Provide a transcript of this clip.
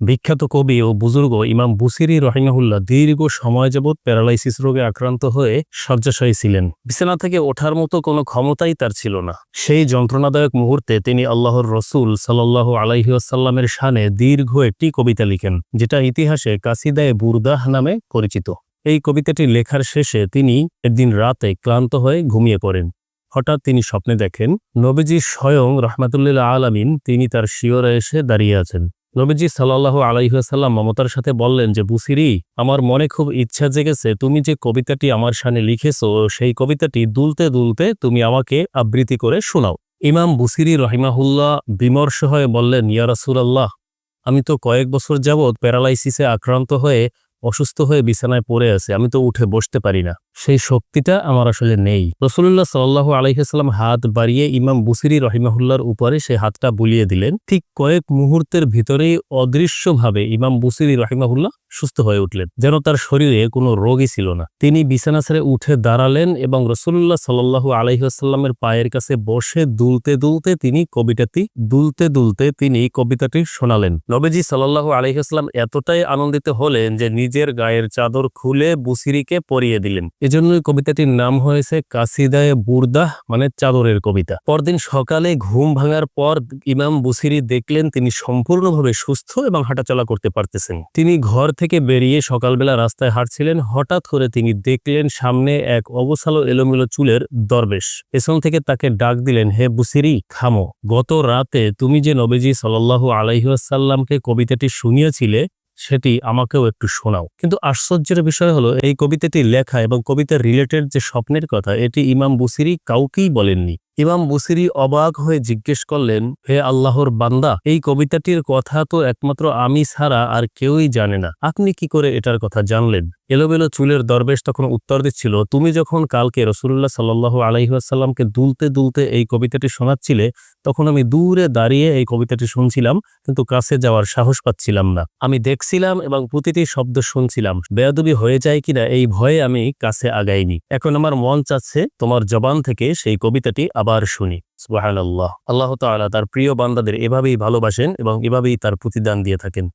বিখ্যাত কবি ও বুজুর্গ ইমাম বুসিরি রহিমাহুল্লাহ দীর্ঘ সময় যাবৎ প্যারালাইসিস রোগে আক্রান্ত হয়ে শয্যাশায়ী ছিলেন। বিছানা থেকে ওঠার মতো কোনো ক্ষমতাই তার ছিল না। সেই যন্ত্রণাদায়ক মুহূর্তে তিনি আল্লাহর রসুল সাল্লাহ আলাইহাসাল্লামের শানে দীর্ঘ একটি কবিতা লিখেন, যেটা ইতিহাসে কাসিদায়ে বুরদাহ নামে পরিচিত। এই কবিতাটি লেখার শেষে তিনি একদিন রাতে ক্লান্ত হয়ে ঘুমিয়ে পড়েন। হঠাৎ তিনি স্বপ্নে দেখেন, নবীজি স্বয়ং রহমাতুল্লিল্লা আলামিন তিনি তার শিওরে এসে দাঁড়িয়ে আছেন। নবীজি সাল্লাহ আলাইহাসাল্লাম মমতার সাথে বললেন যে, বুসিরি, আমার মনে খুব ইচ্ছা জেগেছে তুমি যে কবিতাটি আমার সামনে লিখেছো, সেই কবিতাটি দুলতে দুলতে তুমি আমাকে আবৃত্তি করে শোনাও। ইমাম বুসিরি রহিমাহুল্লাহ বিমর্ষ হয়ে বললেন, ইয়া রাসূলাল্লাহ, আমি তো কয়েক বছর যাবৎ প্যারালাইসিসে আক্রান্ত হয়ে অসুস্থ হয়ে বিছানায় পড়ে আছে, আমি তো উঠে বসতে পারি না। সেই শক্তিটা আমার আসলে নেই। রসুল্লাহ সাল্লাহ আলহিহাস্লাম হাত বাড়িয়ে ইমাম বুসিরি রহিমাহুল্লার উপরে সে হাতটা বুলিয়ে দিলেন। ঠিক কয়েক মুহূর্তের ভিতরেই অদৃশ্যভাবে ইমাম বুসিরি রহিমাহুল্লাহ সুস্থ হয়ে উঠলেন, যেন তার শরীরে কোনো রোগই ছিল না। তিনি বিছানা ছেড়ে উঠে দাঁড়ালেন এবং রসুল্লাহ সাল্লাহু আলহিহাস্লামের পায়ের কাছে বসে দুলতে দুলতে তিনি কবিতাটি, দুলতে দুলতে তিনি কবিতাটি শোনালেন। নবীজি সাল্লাহু আলহিহাস্লাম এতটাই আনন্দিত হলেন যে নিজের গায়ের চাদর খুলে বুসিরিকে পরিয়ে দিলেন। এজন্যই কবিতাটির নাম হয়েছে কাসিদায়ে বুরদাহ মানে চাদরের কবিতা। পরদিন সকালে ঘুম ভাঙার পর ইমাম বুসিরি দেখলেন তিনি সম্পূর্ণভাবে সুস্থ এবং হাঁটাচলা করতে পারতেছেন। তিনি ঘর থেকে বেরিয়ে সকালবেলা রাস্তায় হাঁটছিলেন, হঠাৎ করে তিনি দেখলেন সামনে এক অবসালো এলোমেলো চুলের দরবেশ। পেছন থেকে তাকে ডাক দিলেন, হে বুসিরি, খামো। গত রাতে তুমি যে নবীজি সাল্লাল্লাহু আলাইহাসাল্লামকে কবিতাটি শুনিয়েছিলে সেটি আমাকেও একটু শোনাও। কিন্তু আশ্চর্যের বিষয় হলো, এই কবিতাটি লেখা এবং কবিতার রিলেটেড যে স্বপ্নের কথা, এটি ইমাম বুসিরি কাউকেই বলেননি। ইমাম বুসিরি অবাক হয়ে জিজ্ঞেস করলেন, হে আল্লাহর বান্দা, এই কবিতাটির কথা তো একমাত্র আমি ছাড়া আর কেউই জানে না। আপনি কি করে এটার কথা জানলেন? এলোবেলো চুলের দরবেশ তখন উত্তর দিচ্ছিল, তুমি যখন কালকে রসুল্লাহ সাল্লাহ আলহিহাসাল্লামকে দুলতে দুলতে এই কবিতাটি শোনাচ্ছিলে, তখন আমি দূরে দাঁড়িয়ে এই কবিতাটি শুনছিলাম, কিন্তু কাছে যাওয়ার সাহস পাচ্ছিলাম না। আমি দেখছিলাম এবং প্রতিটি শব্দ শুনছিলাম। বেয়াদবি হয়ে যায় কিনা এই ভয়ে আমি কাছে আগাইনি। এখন আমার মন চাচ্ছে তোমার জবান থেকে সেই কবিতাটি আবার শুনি সুবাহ আল্লাহ আল্লাহ তালা তার প্রিয় বান্দাদের এভাবেই ভালোবাসেন এবং এভাবেই তার প্রতিদান দিয়ে থাকেন।